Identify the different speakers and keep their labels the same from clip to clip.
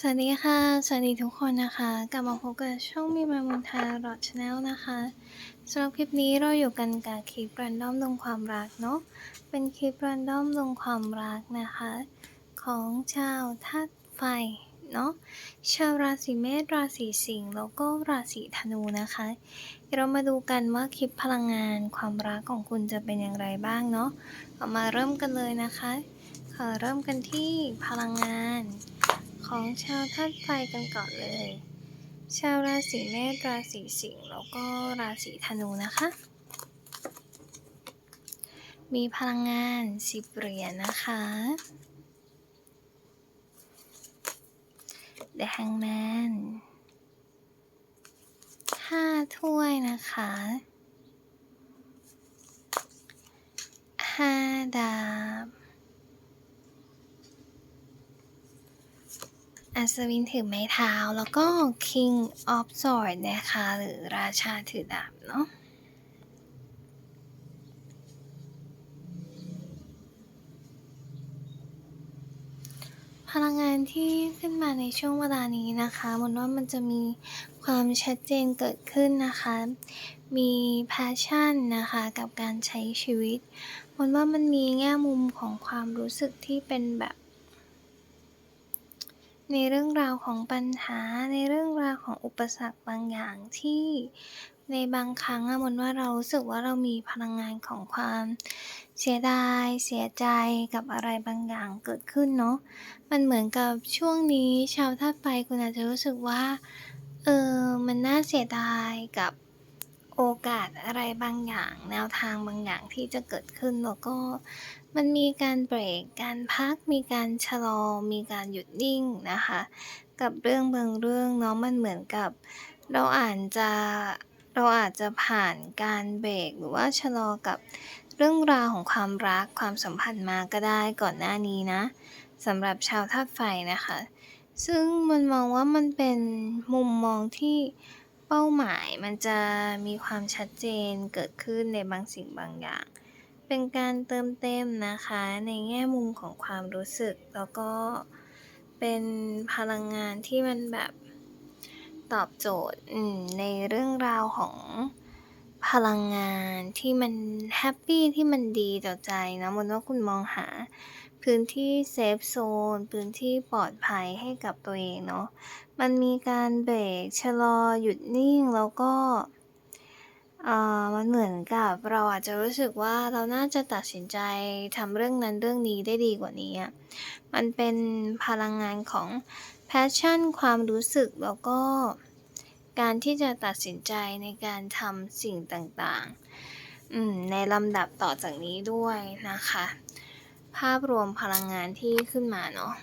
Speaker 1: สวัสดีค่ะ สวัสดีทุกคนนะคะ กลับมาพบกับช่องมีมามุนทารอดชาแนลนะคะสำหรับคลิปนี้เราอยู่กันกับคลิปรันดอมลงความรักเนาะ เป็นคลิปรันดอมลงความรักนะคะ ของชาวธาตุไฟเนาะ ชาวราศีเมษ ราศีสิงห์ แล้วก็ราศีธนูนะคะ เรามาดูกันว่าคลิปพลังงานความรักของคุณจะเป็นอย่างไรบ้างเนาะเรามาเริ่มกันเลยนะคะ ขอเริ่มกันที่พลังงาน ของชาวธาตุไฟกันก่อนเลย ชาวราศีเมษราศีสิงห์แล้วก็ราศีธนูนะคะ มีพลังงานสิบเหรียญนะคะ The Hangman ห้าถ้วยนะคะห้าดาบ อัศวินถือไม้เท้าแล้วก็ King of Swords นะคะ หรือราชาถือดาบเนาะพลังงานที่ขึ้นมาในช่วงเวลานี้นะคะมนว่ามันจะมีความชัดเจนเกิดขึ้นนะคะ มี passion นะคะกับการใช้ชีวิตมนว่ามันมีแง่มุมของความรู้สึกที่เป็นแบบ ในเรื่องราวของปัญหาในเรื่องราวของอุปสรรคบางอย่างที่ในบางครั้งอะมนว่าเรารู้สึกว่าเรามีพลังงานของความเสียดาย เสียใจกับอะไรบางอย่างเกิดขึ้นเนาะมันเหมือนกับช่วงนี้ชาวธาตุไฟคุณอาจจะรู้สึกว่าเออมันน่าเสียดายกับ โอกาสอะไรบางอย่าง แนวทางบางอย่างที่จะเกิดขึ้นแล้วก็มันมีการเบรกการพัก มีการชะลอ มีการหยุดนิ่งนะคะ กับเรื่องบางเรื่องเนาะมันเหมือนกับ เราอาจจะเราอาจจะผ่านการเบรกหรือว่าชะลอกับเรื่องราวของความรักความสัมพันธ์มาก็ได้ก่อนหน้านี้นะสำหรับชาวธาตุไฟนะคะ ซึ่งมันมองว่ามันเป็นมุมมองที่ เป้าหมายมันจะมีความชัดเจนเกิดขึ้นในบางสิ่งบางอย่าง เป็นการเติมเต็มนะคะในแง่มุมของความรู้สึก แล้วก็เป็นพลังงานที่มันแบบตอบโจทย์ในเรื่องราวของพลังงานที่มันแฮปปี้ที่มันดีต่อใจนะมนว่าคุณมองหา พื้นที่เซฟโซน พื้นที่ปลอดภัยให้กับตัวเองเนาะ มันมีการเบรกชะลอหยุดนิ่งแล้วก็อ่อมันเหมือนกับเราอาจจะรู้สึกว่าเราน่าจะตัดสินใจทำเรื่องนั้นเรื่องนี้ได้ดีกว่านี้อะมันเป็นพลังงานของ passion ความรู้สึกแล้วก็การที่จะตัดสินใจในการทำสิ่งต่างๆอืมในลำดับต่อจากนี้ด้วยนะคะ ภาพรวมพลังงานที่ขึ้นมาเนาะ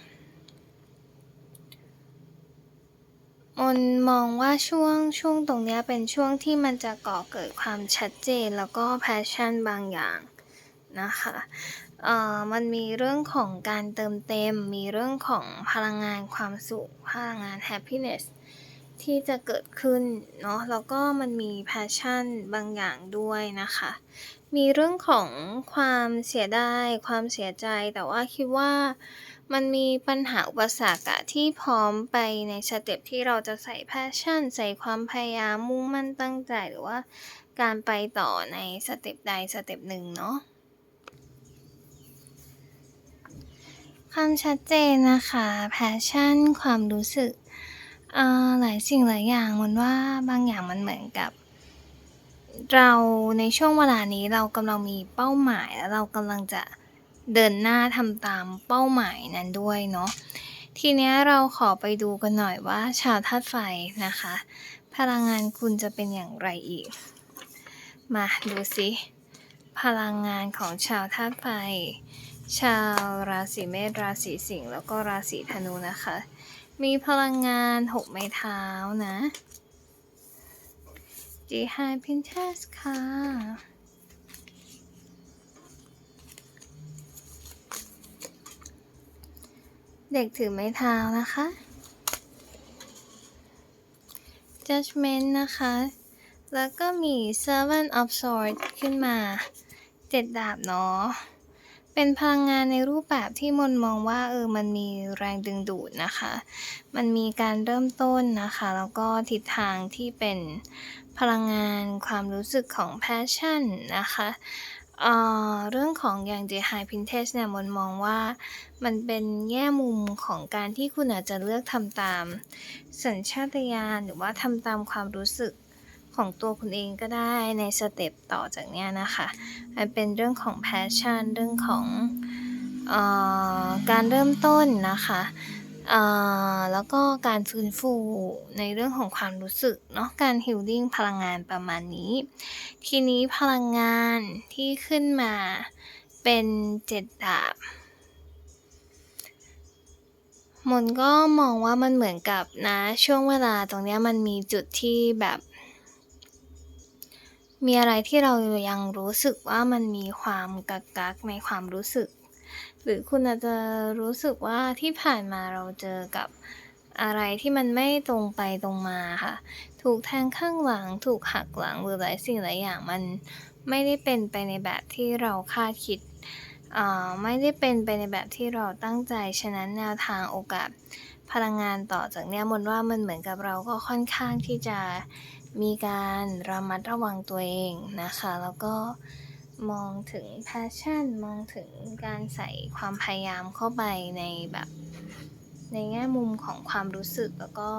Speaker 1: มนมองว่าช่วงช่วงตรงนี้เป็นช่วงที่มันจะก่อเกิดความชัดเจนแล้วก็ passion บางอย่างนะคะเอ่อมันมีเรื่องของการเติมเต็ม มีเรื่องของพลังงานความสุข พลังงาน happiness ที่จะเกิดขึ้นเนาะแล้วก็มันมี passion บางอย่างด้วยนะคะ มีเรื่องของความเสียดาย ความเสียใจ แต่ว่าคิดว่ามันมีปัญหาอุปสรรคอะที่พร้อมไปในสเต็ปที่เราจะใส่ passion ใส่ความพยายามมุ่งมั่นตั้งใจหรือว่าการไปต่อในสเต็ปใดสเต็ปหนึ่งเนาะความชัดเจนนะคะ passion ความรู้สึกอ่าหลายสิ่งหลายอย่างมนว่าบางอย่างมันเหมือนกับ เราในช่วงเวลานี้เรากำลังมีเป้าหมาย แล้วเรากำลังจะเดินหน้าทำตามเป้าหมายนั้นด้วยเนาะทีเนี้ยเราขอไปดูกันหน่อยว่า ชาวธาตุไฟนะคะ พลังงานคุณจะเป็นอย่างไรอีก มาดูสิพลังงานของชาวธาตุไฟ ชาวราศีเมษราศีสิงห์แล้วก็ราศีธนูนะคะ มีพลังงานหกไม้เท้านะ D High Princess ค่ะ เด็กถือไม้เท้านะคะ Judgment นะคะ แล้วก็มี Seven of Swords ขึ้นมาเจ็ดดาบเนาะ เป็นพลังงานในรูปแบบที่มนมองว่าเออมันมีแรงดึงดูดนะคะ มันมีการเริ่มต้นนะคะ แล้วก็ทิศทางที่เป็นพลังงานความรู้สึกของ passion นะคะเออเรื่องของอย่าง The High Priestess เนี่ยมนมองว่ามันเป็นแง่มุมของการที่คุณอาจจะเลือกทำตาม สัญชาตญาณหรือว่าทำตามความรู้สึก ของตัวคุณเองก็ได้ในสเต็ปต่อจากเนี้ยนะคะมันเป็นเรื่องของ passion เรื่องของออการเริ่มต้นนะคะแล้วก็การฟื้นฟูในเรื่องของความรู้สึกเนาะการ healing พลังงานประมาณนี้ ทีนี้พลังงานที่ขึ้นมาเป็น7ดดาบมนก็มองว่ามันเหมือนกับณช่วงเวลาตรงเนี้ยมันมีจุดที่แบบ มีอะไรที่เรายังรู้สึกว่ามันมีความกักๆในความรู้สึก หรือคุณอาจจะรู้สึกว่าที่ผ่านมาเราเจอกับอะไรที่มันไม่ตรงไปตรงมาค่ะ ถูกแทงข้างหลัง ถูกหักหลังหรือหลายสิ่งหลายอย่างมันไม่ได้เป็นไปในแบบที่เราคาดคิดอ่าไม่ได้เป็นไปในแบบที่เราตั้งใจ ฉะนั้นแนวทางโอกาสพลังงานต่อจากเนี้ยมนว่ามันเหมือนกับเราก็ค่อนข้างที่จะ มีการระมัดระวังตัวเองนะคะ แล้วก็มองถึง passion มองถึงการใส่ความพยายามเข้าไปในแบบในแง่มุมของความรู้สึกแล้วก็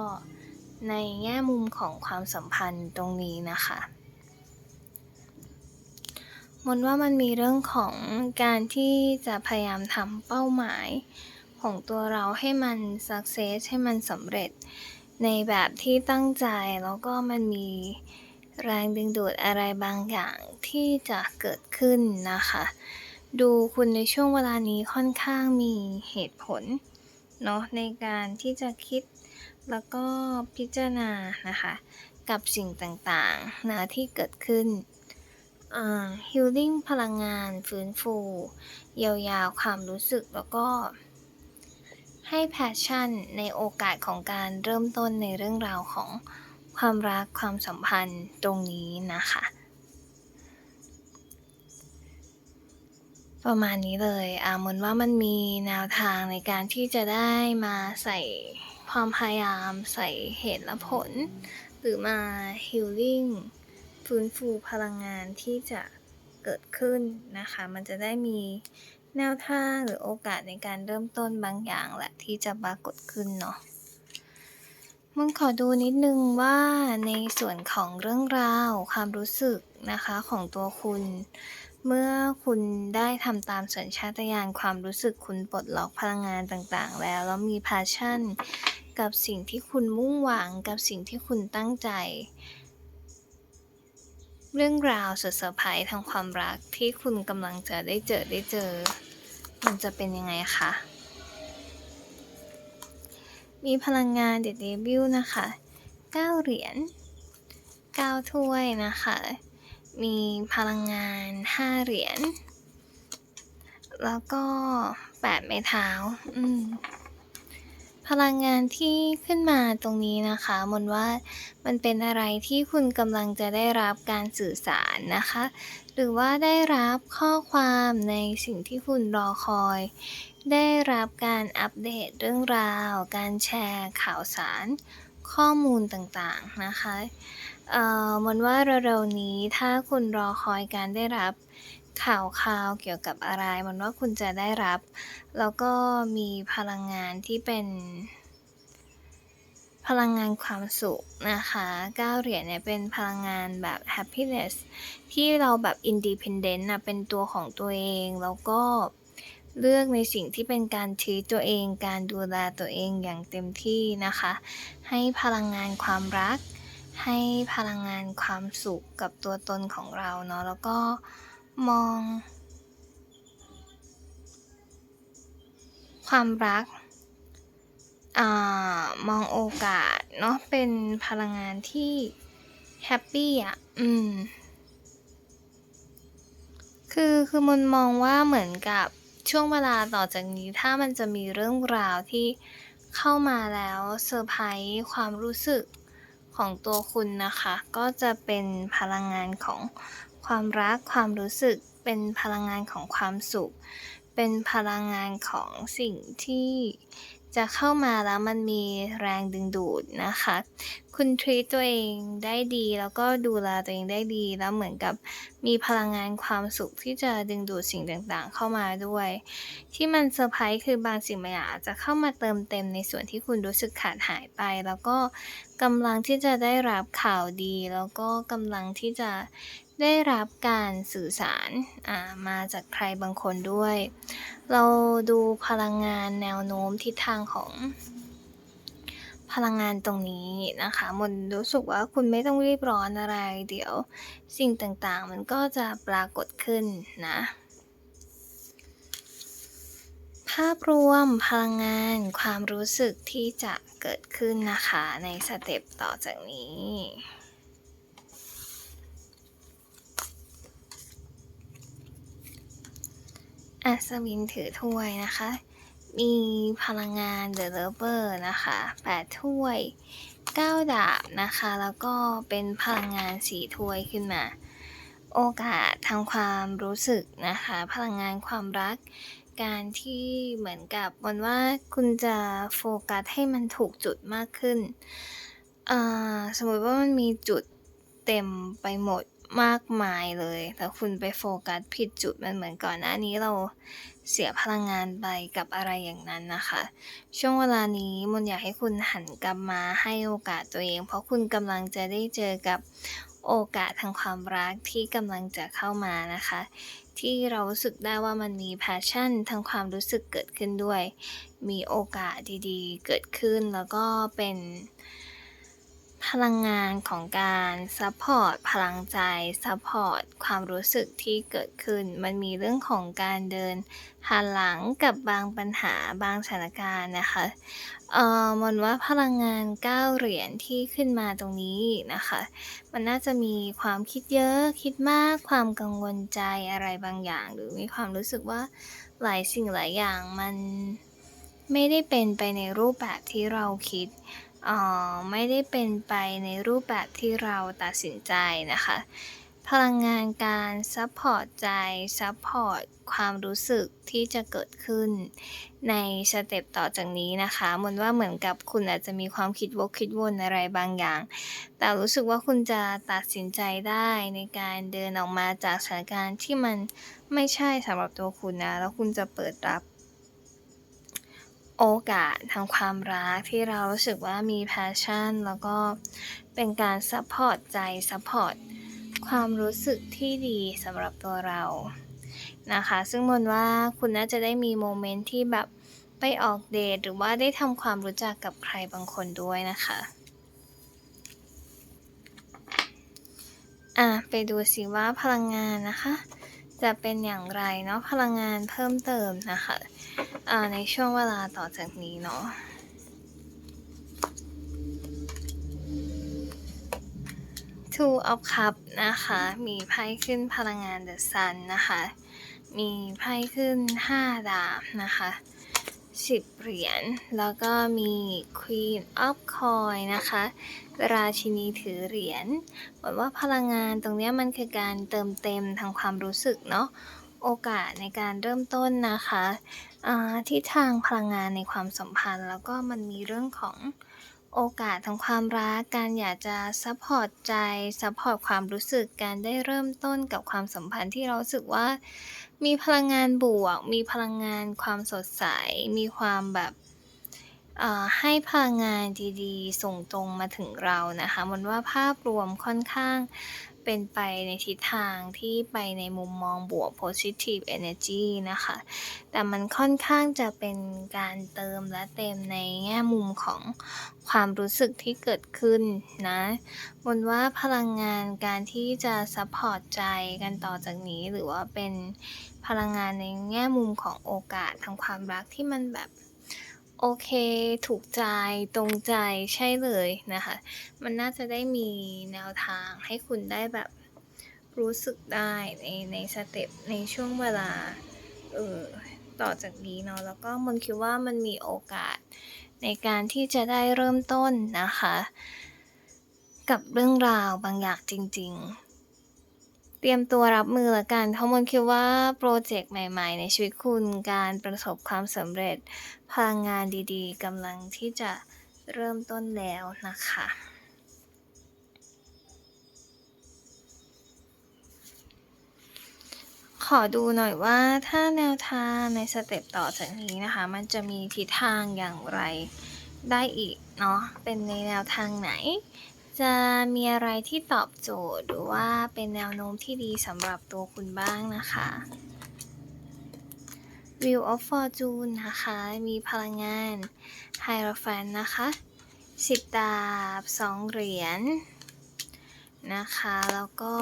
Speaker 1: ในแง่มุมของความสัมพันธ์ตรงนี้นะคะมนว่ามันมีเรื่องของการที่จะพยายามทำเป้าหมายของตัวเราให้มันสักเซสให้มันสำเร็จ ในแบบที่ตั้งใจแล้วก็มันมีแรงดึงดูดอะไรบางอย่างที่จะเกิดขึ้นนะคะ ดูคุณในช่วงเวลานี้ค่อนข้างมีเหตุผลเนาะในการที่จะคิดแล้วก็พิจารณานะคะ กับสิ่งต่างๆนะที่เกิดขึ้นอ่า healing พลังงานฟื้นฟู เยียวยาความรู้สึกแล้วก็ ให้ passion ในโอกาสของการเริ่มต้นในเรื่องราวของความรักความสัมพันธ์ตรงนี้นะคะ ประมาณนี้เลยอ่ามนว่ามันมีแนวทางในการที่จะได้มาใส่ความพยายามใส่เหตุและผล หรือมา healing ฟื้นฟูพลังงานที่จะเกิดขึ้นนะคะ มันจะได้มี แนวทางหรือโอกาสในการเริ่มต้นบางอย่างแหละที่จะปรากฏขึ้นเนาะมนขอดูนิดนึงว่าในส่วนของเรื่องราวความรู้สึกนะคะของตัวคุณ เมื่อคุณได้ทำตามสัญชาตญาณความรู้สึกคุณปลดล็อกพลังงานต่างๆ แล้ว แล้วมี passion กับสิ่งที่คุณมุ่งหวังกับสิ่งที่คุณตั้งใจ เรื่องราวสุดเซอร์ไพรส์ทางความรักที่คุณกำลังจะได้เจอได้เจอ มันจะเป็นยังไงคะ?มีพลังงาน The Devil นะคะ9เหรียญ9ถ้วยนะคะ มีพลังงาน 5 เหรียญ แล้วก็ 8 ไม้เท้า อืม พลังงานที่ขึ้นมาตรงนี้นะคะมนว่ามันเป็นอะไรที่คุณกำลังจะได้รับการสื่อสารนะคะ หรือว่าได้รับข้อความในสิ่งที่คุณรอคอย ได้รับการอัปเดตเรื่องราว การแชร์ข่าวสาร ข้อมูลต่างๆนะคะเอ่อมนว่าเร็วๆนี้ถ้าคุณรอคอยการได้รับ ข่าวคราวเกี่ยวกับอะไรมนว่าคุณจะได้รับ แล้วก็มีพลังงานที่เป็น พลังงานความสุขนะคะ9เหรียญเนี่ยเป็นพลังงานแบบ happiness ที่เราแบบ independent นะเป็นตัวของตัวเองแล้วก็เลือกในสิ่งที่เป็นการ treat ตัวเอง การดูแลตัวเองอย่างเต็มที่นะคะ ให้พลังงานความรัก ให้พลังงานความสุขกับตัวตนของเราเนาะแล้วก็ มอง ความรักอมองโอกาสเนาะเป็นพลังงานที่แฮปปี้อะ อืม คือคือมันมองว่าเหมือนกับช่วงเวลาต่อจากนี้ถ้ามันจะมีเรื่องราวที่เข้ามาแล้วเซอร์ไพรส์ความรู้สึกของตัวคุณนะคะ ก็จะเป็นพลังงานของ ความรักความรู้สึกเป็นพลังงานของความสุข เป็นพลังงานของสิ่งที่จะเข้ามาแล้วมันมีแรงดึงดูดนะคะ คุณทรีตตัวเองได้ดี แล้วก็ดูแลตัวเองได้ดี แล้วเหมือนกับมีพลังงานความสุขที่จะดึงดูดสิ่งต่างๆ เข้ามาด้วย ที่มันเซอร์ไพรส์คือบางสิ่งบางอย่างอาจจะเข้ามาเติมเต็มในส่วนที่คุณรู้สึกขาดหายไป แล้วก็กำลังที่จะได้รับข่าวดี แล้วก็กำลังที่จะได้รับการสื่อสารมาจากใครบางคนด้วย เราดูพลังงานแนวโน้มทิศทางของ พลังงานตรงนี้นะคะมนรู้สึกว่าคุณไม่ต้องรีบร้อนอะไร เดี๋ยวสิ่งต่างๆ มันก็จะปรากฏขึ้นนะ ภาพรวมพลังงานความรู้สึกที่จะเกิดขึ้นนะคะในสเต็ปต่อจากนี้อัศวินถือถ้วยนะคะ มีพลังงาน The Lover นะคะ 8 ถ้วย 9 ดาบนะคะ แล้วก็เป็นพลังงาน 4 ถ้วยขึ้นมา โอกาสทางความรู้สึกนะคะ พลังงานความรัก การที่เหมือนกับวันว่าคุณจะโฟกัสให้มันถูกจุดมากขึ้น สมมติว่ามันมีจุดเต็มไปหมด มากมายเลยแต่คุณไปโฟกัสผิดจุดมันเหมือนก่อนหน้านี้เราเสียพลังงานไปกับอะไรอย่างนั้นนะคะ ช่วงเวลานี้มนอยากให้คุณหันกลับมาให้โอกาสตัวเอง เพราะคุณกำลังจะได้เจอกับโอกาสทางความรักที่กำลังจะเข้ามานะคะ ที่เรารู้สึกได้ว่ามันมี passion ทางความรู้สึกเกิดขึ้นด้วย มีโอกาสดีๆ เกิดขึ้นแล้วก็เป็น พลังงานของการซัพพอร์ตพลังใจซัพพอร์ตความรู้สึกที่เกิดขึ้น มันมีเรื่องของการเดินหันหลังกับบางปัญหาบางสถานการณ์นะคะเอ่อมนว่าพลังงาน9เหรียญที่ขึ้นมาตรงนี้นะคะ มันน่าจะมีความคิดเยอะคิดมากความกังวลใจอะไรบางอย่าง หรือมีความรู้สึกว่าหลายสิ่งหลายอย่างมันไม่ได้เป็นไปในรูปแบบที่เราคิด ไม่ได้เป็นไปในรูปแบบที่เราตัดสินใจนะคะ พลังงานการซัพพอร์ตใจซัพพอร์ตความรู้สึกที่จะเกิดขึ้น ในสเต็ปต่อจากนี้นะคะมันว่าเหมือนกับคุณอาจจะมีความคิดวกคิดวนอะไรบางอย่าง แต่รู้สึกว่าคุณจะตัดสินใจได้ในการเดินออกมาจากสถานการณ์ที่มันไม่ใช่สำหรับตัวคุณนะ แล้วคุณจะเปิดรับ โอกาสทางความรักที่เรารู้สึกว่ามี passion แล้วก็เป็นการซัพพอร์ตใจซัพพอร์ตความรู้สึกที่ดีสำหรับตัวเรานะคะ ซึ่งมนว่าคุณน่าจะได้มีโมเมนต์ที่แบบไปออกเดทหรือว่าได้ทำความรู้จักกับใครบางคนด้วยนะคะอะไปดูสิว่าพลังงานนะคะ จะเป็นอย่างไรเนาะพลังงานเพิ่มเติมนะคะในช่วงเวลาต่อจากนี้เนาะทูออฟคัพนะคะ มีไพ่ขึ้นพลังงานเดอะซันนะคะ มีไพ่ขึ้น 5 ดาบนะคะ 10 เหรียญ แล้วก็มี Queen of Coin นะคะ ราชินีถือเหรียญหมือนว่าพลังงานตรงนี้มันคือการเติมเต็มทางความรู้สึกเนาะ โอกาสในการเริ่มต้นนะคะทิศทางพลังงานในความสัมพันธ์ แล้วก็มันมีเรื่องของโอกาสทางความรัก การอยากจะซัพพอร์ตใจ ซัพพอร์ตความรู้สึก การได้เริ่มต้นกับความสัมพันธ์ที่เราสึกว่า มีพลังงานบวก มีพลังงานความสดใส มีความแบบให้พลังงานดีๆ ส่งตรงมาถึงเรานะคะ มันว่าภาพรวมค่อนข้าง เป็นไปในทิศทางที่ไปในมุมมองบวก positive energy นะคะ แต่มันค่อนข้างจะเป็นการเติมและเต็มในแง่มุมของความรู้สึกที่เกิดขึ้นนะบนว่าพลังงานการที่จะซัพพอร์ตใจกันต่อจากนี้ หรือว่าเป็นพลังงานในแง่มุมของโอกาสทางความรักที่มันแบบ โอเค ถูกใจ ตรงใจ ใช่เลยนะคะ มันน่าจะได้มีแนวทางให้คุณได้แบบรู้สึกได้ในในสเต็ปในช่วงเวลา เออ ต่อจากนี้เนาะ แล้วก็มันคิดว่ามันมีโอกาสในการที่จะได้เริ่มต้นนะคะ กับเรื่องราวบางอย่างจริง ๆ เตรียมตัวรับมือแล้วกันเพราะมนคิดว่าพรเจกต์ใหม่ๆ ในชีวิตคุณการประสบความสำเร็จ พลังงานดีๆกำลังที่จะเริ่มต้นแล้วนะคะขอดูหน่อยว่าถ้าแนวทางในสเต็ปต่อจากนี้นะคะ มันจะมีทิศทางอย่างไรได้อีกเนาะเป็นในแนวทางไหน จะมีอะไรที่ตอบโจทย์หรือว่าเป็นแนวโน้มที่ดีสำหรับตัวคุณบ้างนะคะ Wheel of Fortune นะคะ มีพลังงาน Hierophant นะคะ10ดาบ2เหรียญนะคะ แล้วก็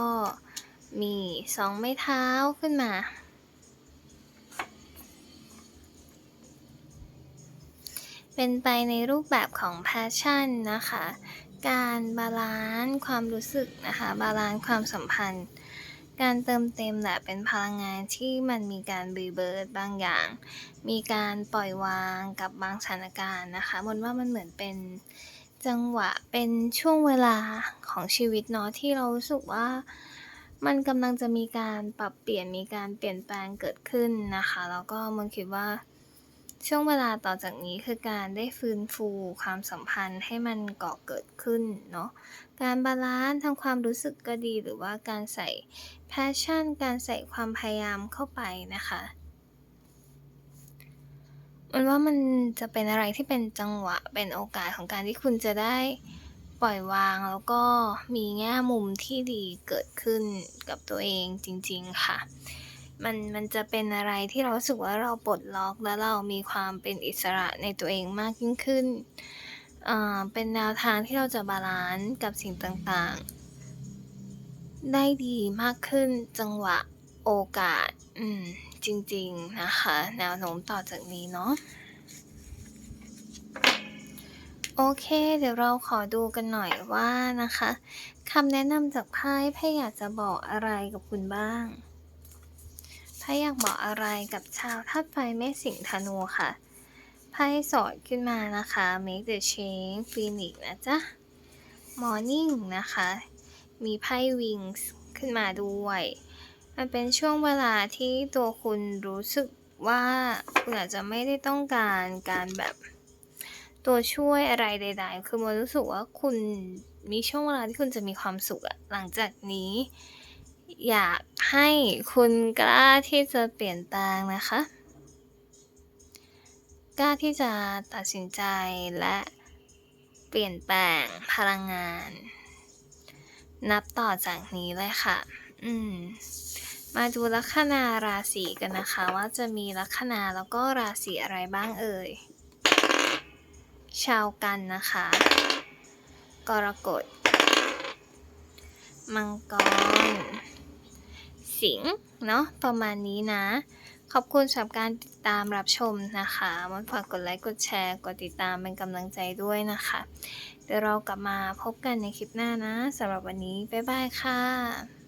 Speaker 1: มี2ไม้เท้าขึ้นมา เป็นไปในรูปแบบของ Passion นะคะ การบาลันซ์ความรู้สึกนะคะ บาลันซ์ความสัมพันธ์ การเติมเต็มแหละเป็นพลังงานที่มันมีการ rebirth บางอย่าง มีการปล่อยวางกับบางสถานการณ์นะคะมนว่ามันเหมือนเป็นจังหวะเป็นช่วงเวลาของชีวิตเนาะที่เรารู้สึกว่ามันกำลังจะมีการปรับเปลี่ยนมีการเปลี่ยนแปลงเกิดขึ้นนะคะ แล้วก็มนคิดว่า ช่วงเวลาต่อจากนี้คือการได้ฟื้นฟูความสัมพันธ์ให้มันก่อเกิดขึ้นเนาะ การบาลันซ์ทางความรู้สึกก็ดี หรือว่าการใส่ Passion การใส่ความพยายามเข้าไปนะคะมันว่ามันจะเป็นอะไรที่เป็นจังหวะเป็นโอกาสของการที่คุณจะได้ปล่อยวางแล้วก็มีแง่มุมที่ดีเกิดขึ้นกับตัวเองจริง ๆ ค่ะ มันมันจะเป็นอะไรที่เราสึกว่าเราปลดล็อกและเรามีความเป็นอิสระในตัวเองมากยิ่งขึ้นอ่าเป็นแนวทางที่เราจะบาลันซ์กับสิ่งต่างๆ ได้ดีมากขึ้นจังหวะโอกาส อืม จริง ๆ นะคะ แนวโน้มต่อจากนี้เนาะโอเค เดี๋ยวเราขอดูกันหน่อยว่านะคะคำแนะนำจากไพ่ไพ่อยากจะบอกอะไรกับคุณบ้าง ไพ่อยากบอกอะไรกับชาวธาตุไฟเมษสิงห์ธนูค่ะ ไพ่สอดขึ้นมานะคะ Make the change Phoenix นะจ๊ะ Morning นะคะ มีไพ่ Wings ขึ้นมาด้วย มันเป็นช่วงเวลาที่ตัวคุณรู้สึกว่าคุณอาจจะไม่ได้ต้องการการแบบตัวช่วยอะไรใด ๆ คือมนรู้สึกว่าคุณมีช่วงเวลาที่คุณจะมีความสุขอะหลังจากนี้ อยากให้คุณกล้าที่จะเปลี่ยนแปลงนะคะ กล้าที่จะตัดสินใจและเปลี่ยนแปลงพลังงาน นับต่อจากนี้เลยค่ะ อืม มาดูลัคนาราศีกันนะคะ ว่าจะมีลัคนาแล้วก็ราศีอะไรบ้างเอ่ย ชาวกันนะคะ กรกฎ มังกร สิงเนาะประมาณนี้นะ ขอบคุณสำหรับการติดตามรับชมนะคะมันฝากกดไลค์กดแชร์กดติดตามเป็นกำลังใจด้วยนะคะ เดี๋ยวเรากลับมาพบกันในคลิปหน้านะสำหรับวันนี้ บ๊ายบายค่ะ